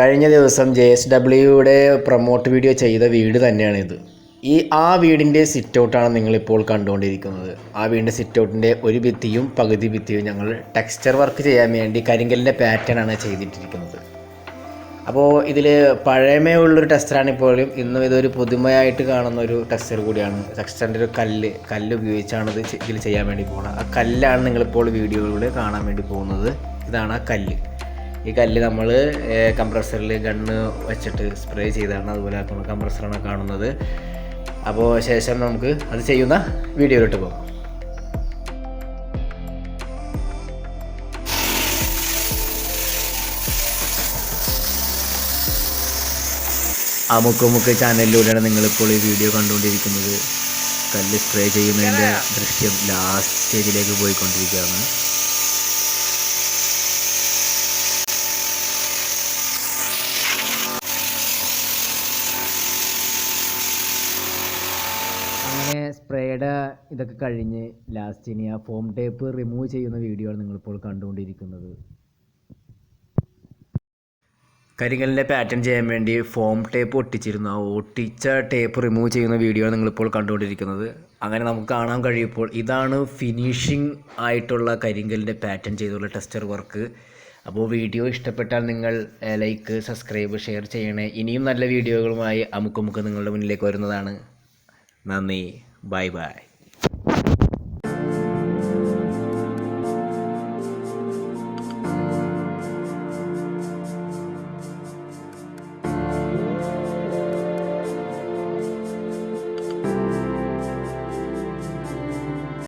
കഴിഞ്ഞ ദിവസം J S ഡബ്ല്യുയുടെ പ്രൊമോട്ട് വീഡിയോ ചെയ്ത വീട് തന്നെയാണിത്. ഈ ആ വീടിന്റെ സിറ്റ് ഔട്ടാണ് നിങ്ങളിപ്പോൾ കണ്ടുകൊണ്ടിരിക്കുന്നത്. ആ വീടിന്റെ സിറ്റ് ഔട്ടിന്റെ ഒരു ഭിത്തിയും പകുതി ഭിത്തിയും ഞങ്ങൾ ടെക്സ്ചർ വർക്ക് ചെയ്യാൻ വേണ്ടി കരിങ്കലിന്റെ പാറ്റേൺ ആണ് ചെയ്തിട്ടിരിക്കുന്നത്. അപ്പോൾ ഇതിൽ പഴമയുള്ളൊരു ടെക്സ്ചറാണ് ഇപ്പോഴും. ഇന്നും ഇതൊരു പുതുമയായിട്ട് കാണുന്ന ഒരു ടെക്സ്ചർ കൂടിയാണ് ടെക്സ്റ്ററിന്റെ ഒരു കല്ല് കല്ല് ഉപയോഗിച്ചാണ് ഇത് ഇതിൽ ചെയ്യാൻ വേണ്ടി പോകുന്നത്. ആ കല്ലാണ് നിങ്ങളിപ്പോൾ വീഡിയോയിലൂടെ കാണാൻ വേണ്ടി പോകുന്നത്. ഇതാണ് ആ കല്ല്. ഈ കല്ല് നമ്മൾ കംപ്രസറിൽ ഗണ്ണ് വെച്ചിട്ട് സ്പ്രേ ചെയ്താണ്. അതുപോലെ ആക്കുന്ന കംപ്രസറാണ് കാണുന്നത്. അപ്പോൾ ശേഷം നമുക്ക് അത് ചെയ്യുന്ന വീഡിയോയിലോട്ട് പോകാം. അമുക്കുമുക്ക് ചാനലിലൂടെയാണ് നിങ്ങളിപ്പോൾ ഈ വീഡിയോ കണ്ടുകൊണ്ടിരിക്കുന്നത്. കല്ല് സ്പ്രേ ചെയ്യുന്നതിന്റെ ദൃശ്യം ലാസ്റ്റ് സ്റ്റേജിലേക്ക് പോയിക്കൊണ്ടിരിക്കുകയാണ്. അങ്ങനെ സ്പ്രേയുടെ ഇതൊക്കെ കഴിഞ്ഞ് ലാസ്റ്റ് ഇനി ആ ഫോം ടേപ്പ് റിമൂവ് ചെയ്യുന്ന വീഡിയോ ആണ് നിങ്ങളിപ്പോൾ കണ്ടുകൊണ്ടിരിക്കുന്നത്. കരിങ്കലിന്റെ പാറ്റേൺ ചെയ്യാൻ വേണ്ടി ഫോം ടേപ്പ് ഒട്ടിച്ചിരുന്നു. ആ ഒട്ടിച്ച ടേപ്പ് റിമൂവ് ചെയ്യുന്ന വീഡിയോ ആണ് നിങ്ങളിപ്പോൾ കണ്ടുകൊണ്ടിരിക്കുന്നത്. അങ്ങനെ നമുക്ക് കാണാൻ കഴിയുമ്പോൾ ഇതാണ് ഫിനിഷിംഗ് ആയിട്ടുള്ള കരിങ്കലിന്റെ പാറ്റേൺ ചെയ്തുള്ള ടെസ്റ്റർ വർക്ക് അപ്പോൾ വീഡിയോ ഇഷ്ടപ്പെട്ടാൽ നിങ്ങൾ ലൈക്ക് സബ്സ്ക്രൈബ് ഷെയർ ചെയ്യണേ. ഇനിയും നല്ല വീഡിയോകളുമായി അമുക്കുമുക്ക് നിങ്ങളുടെ മുന്നിലേക്ക് വരുന്നതാണ്. നന്ദി ബൈ ബൈ